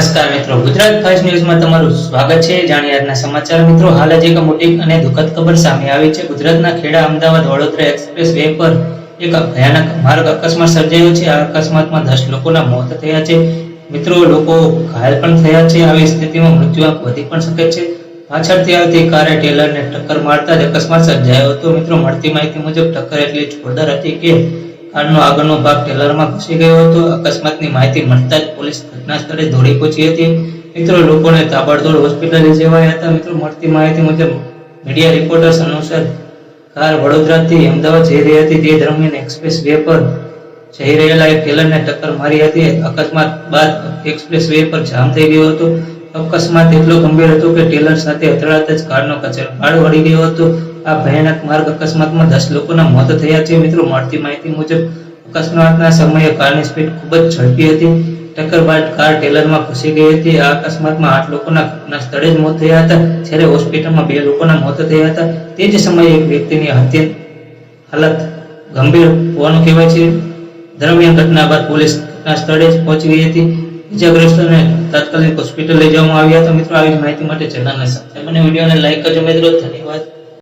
નમસ્કાર મિત્રો. ગુજરાત ફર્સ્ટ ન્યૂઝમાં તમારું સ્વાગત છે. જાણીએ સમાચાર. મિત્રો, હાલ જ એક મોટી અને દુઃખદ ખબર સામે આવી છે. ગુજરાતના ખેડા, અમદાવાદ, વડોદરા એક્સપ્રેસ વે પર એક ભયાનક માર્ગ અકસ્માત સર્જાયો છે. આ અકસ્માતમાં દસ લોકોના મોત થયા છે. મિત્રો, લોકો ઘાયલ પણ થયા છે. આવી સ્થિતિમાં મૃત્યુ વધી પણ શકે છે. પાછળથી આવતી કારે ટેલરને ટક્કર મારતા જ અકસ્માત સર્જાયો હતો. મિત્રો, મળતી માહિતી મુજબ ટક્કર એટલી જોરદાર હતી કે કારનો આગળનો ભાગ ટેલરમાં ઘૂસી ગયો હતો. અકસ્માતની માહિતી મળતા જ પોલીસ ઘટના સ્થળે દોડી પહોંચી હતી. મિત્રો, લોકોને તાબડતોડ હોસ્પિટલ જવાયા હતા. મિત્રો, મળતી માહિતી મુજબ મીડિયા રિપોર્ટર્સ અનુસાર કાર વડોદરાથી અમદાવાદ જઈ રહી હતી. તે દરમિયાન એક્સપ્રેસ વે પર જઈ રહેલા એક ટેલરને ટક્કર મારી હતી. અકસ્માત બાદ એક્સપ્રેસ વે પર જામ થઈ ગયો હતો. અકસ્માત એટલો ગંભીર હતો કે ટેલર સાથે અથડાતા જ કારનો કચરો માળ વળી ગયો હતો. આ ભયાનક માર્ગ અકસ્માતમાં દસ લોકોના મોત થયા છે. મિત્રો, મળતી માહિતી મુજબ અકસ્માતના સમયે કારની સ્પીડ ખૂબ જ ઝડપી હતી. ટક્કર બાદ કાર ટેલરમાં ઘૂસી ગઈ હતી. આ અકસ્માતમાં આઠ લોકોના ઘટના સ્થળે જ મોત થયા હતા. જ્યારે હોસ્પિટલમાં બે લોકોના મોત થયા હતા. તે જ સમયે એક વ્યક્તિની હત્યા હાલત ગંભીર હોવાનું કહેવાય છે. દરમિયાન ઘટના બાદ પોલીસ ઘટના સ્થળે જ પહોંચી ગઈ હતી. ઇજાગ્રસ્તોને તાત્કાલિક હોસ્પિટલ લઈ જવામાં આવ્યા હતા. મિત્રો, આવી માહિતી માટે ચેનલને સબસ્ક્રાઇબ અને વિડીયોને લાઈક કરજો. મિત્રો, ધન્યવાદ.